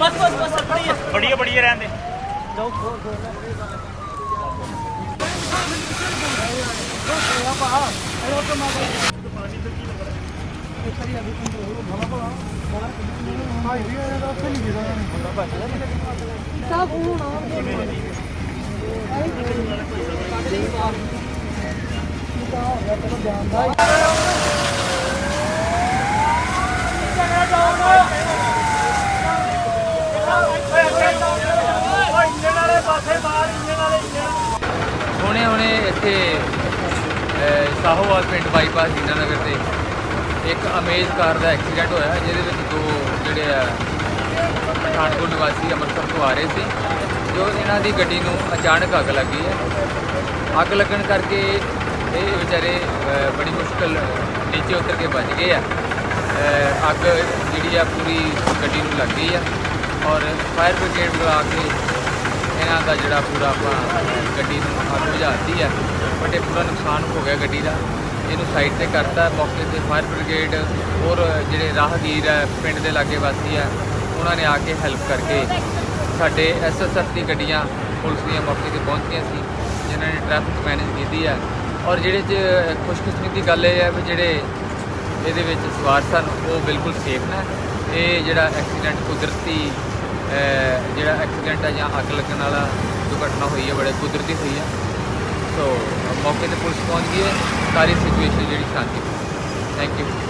ਬਸ ਬਸ ਬਸ ਬੜੀ ਹੈ। ਬੜੀ ਬੜੀ ਰਹਿਣ ਦੇ। ਜਾਓ ਖੋਲ ਖੋਲ। ਹੁਣੇ ਹੁਣੇ ਹੁਣੇ ਇੱਥੇ ਸਾਹੋਵਾਲ ਪਿੰਡ ਬਾਈਪਾਸ ਜੀਨਾ ਨਗਰ ਤੇ ਇੱਕ ਅਮੇਜ਼ ਕਾਰ ਦਾ ਐਕਸੀਡੈਂਟ ਹੋਇਆ, ਜਿਹਦੇ ਵਿੱਚ ਦੋ ਜਿਹੜੇ ਆ, ਪਠਾਨਕੋਟ ਨਿਵਾਸੀ ਅੰਮ੍ਰਿਤਸਰ ਤੋਂ ਆ ਰਹੇ ਸੀ। ਜੋ ਇਹਨਾਂ ਦੀ ਗੱਡੀ ਨੂੰ ਅਚਾਨਕ ਅੱਗ ਲੱਗੀ ਹੈ। ਅੱਗ ਲੱਗਣ ਕਰਕੇ ਇਹ ਵਿਚਾਰੇ ਬੜੀ ਮੁਸ਼ਕਲ ਨੀਚੇ ਉਤਰ ਕੇ ਬਚ ਗਏ ਆ। ਅੱਗ ਜਿਹੜੀ ਆ ਪੂਰੀ ਗੱਡੀ ਨੂੰ ਲੱਗ ਗਈ ਆ। ਔਰ ਫਾਇਰ ਬ੍ਰਿਗੇਡ ਬੁਲਾ ਕੇ ਇਹਨਾਂ ਦਾ ਜਿਹੜਾ ਪੂਰਾ ਆਪਾਂ ਗੱਡੀ ਨੂੰ ਅੱਗ ਬੁਝਾਤੀ ਹੈ ਬਟ ਇਹ ਪੂਰਾ ਨੁਕਸਾਨ ਹੋ ਗਿਆ ਗੱਡੀ ਦਾ। ਇਹਨੂੰ ਸਾਈਡ ਤੇ ਕਰਤਾ, ਮੌਕੇ ਤੇ ਫਾਇਰ ਬ੍ਰਿਗੇਡ ਔਰ ਜਿਹੜੇ ਰਾਹਗੀਰ ਹੈ ਪਿੰਡ ਦੇ ਲਾਗੇ ਵਾਸੀ ਹੈ ਉਹਨਾਂ ਨੇ ਆ ਕੇ ਹੈਲਪ ਕਰਕੇ ਸਾਡੇ ਐਸਐਸਐਫ ਦੀ ਗੱਡੀਆਂ ਪੁਲਿਸ ਦੀਆਂ ਮੌਕੇ ਤੇ ਪਹੁੰਚੀਆਂ ਸੀ, ਜਿਨ੍ਹਾਂ ਨੇ ਟ੍ਰੈਫਿਕ ਮੈਨੇਜ ਕੀਤੀ ਹੈ ਔਰ ਜਿਹੜੇ ਚ ਖੁਸ਼ਕਿਸਮਤ ਦੀ ਗੱਲ ਇਹ ਹੈ ਵੀ ਜਿਹੜੇ ਇਹਦੇ ਵਿੱਚ ਸਵਾਰ ਸਨ, ਉਹ ਬਿਲਕੁਲ ਸੇਫ ਨੇ। ਇਹ ਜਿਹੜਾ ਐਕਸੀਡੈਂਟ ਕੁਦਰਤੀ ਐਕਸੀਡੈਂਟ ਹੈ ਜਾਂ ਅੱਗ ਲੱਗਣ ਵਾਲਾ ਦੁਰਘਟਨਾ ਹੋਈ ਹੈ ਬੜੇ ਕੁਦਰਤੀ ਹੋਈ ਹੈ ਸੋ ਮੌਕੇ ਤੇ ਪੁਲਿਸ ਪਹੁੰਚ ਗਈ ਹੈ। ਸਾਰੀ ਸਿਚੁਏਸ਼ਨ ਜਿਹੜੀ ਸ਼ਾਂਤੀ ਥੈਂਕ ਯੂ